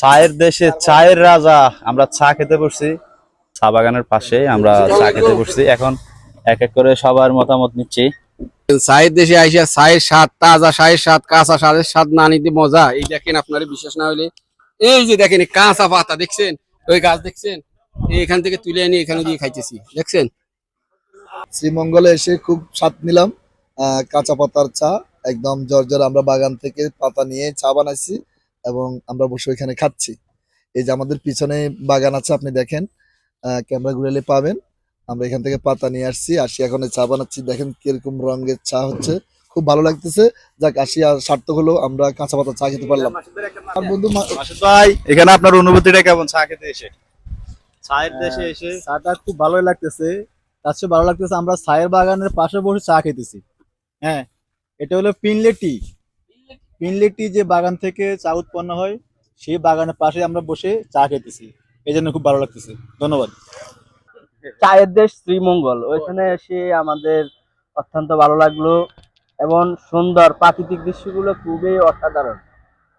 চায়ের দেশে চায়ের রাজা আমরা চা খেতে বসছি। চা বাগানের পাশে আমরা চা খেতে বসছি। এখন এক এক করে সবার মতামত নিচ্ছি। চায়ের দেশে আইসা চায়ের স্বাদ তাজা চায়ের স্বাদ কাঁচা চায়ের স্বাদ না নিতে মজা। এই দেখেন আপনার বিশ্বাস না হলে এই যে দেখেন কাঁচা পাতা দেখছেন? ওই গাছ দেখছেন? এখান থেকে তুলে এনে এখানে দিয়ে খাইতেছি দেখছেন? শ্রীমঙ্গলে এসে খুব স্বাদ নিলাম। আহ, কাঁচা পাতার চা একদম জর্জর আমরা বাগান থেকে পাতা নিয়ে চা বানাইছি। এবং আমরা বসে ওইখানে খাচ্ছি। এই যে আমাদের পিছনে বাগান আছে আপনি দেখেন ক্যামেরা ঘুরেলে পাবেন। আমরা এখান থেকে পাতা নিয়ে আসছি আসি এখন চা বানাচ্ছি। দেখেন কীরকম রঙের চা হচ্ছে। খুব ভালো লাগতেছে। যাক আসি আর সার্থক হলো আমরা কাঁচা পাতা চা খেতে পারলাম। আর বন্ধু ভাই এখানে আপনার অনুভূতিটা কেমন চা খেতে এসে? চায়ের দেশে এসে? চাটা খুব ভালোই লাগতেছে। তার চেয়ে ভালো লাগতেছে আমরা চায়ের বাগানের পাশে বসে চা খেতেছি। হ্যাঁ এটা হলো পিনলে টি পিনলে টি যে বাগান থেকে চা উৎপন্ন হয়, সেই বাগানের পাশে আমরা বসে চা খেতেছি। এই জন্য খুব ভালো লাগতেছে। ধন্যবাদ। চায়ের দেশ শ্রীমঙ্গল। ওইখানে এসে আমাদের অত্যন্ত ভালো লাগল এবং সুন্দর প্রাকৃতিক দৃশ্যগুলো খুবই অসাধারণ।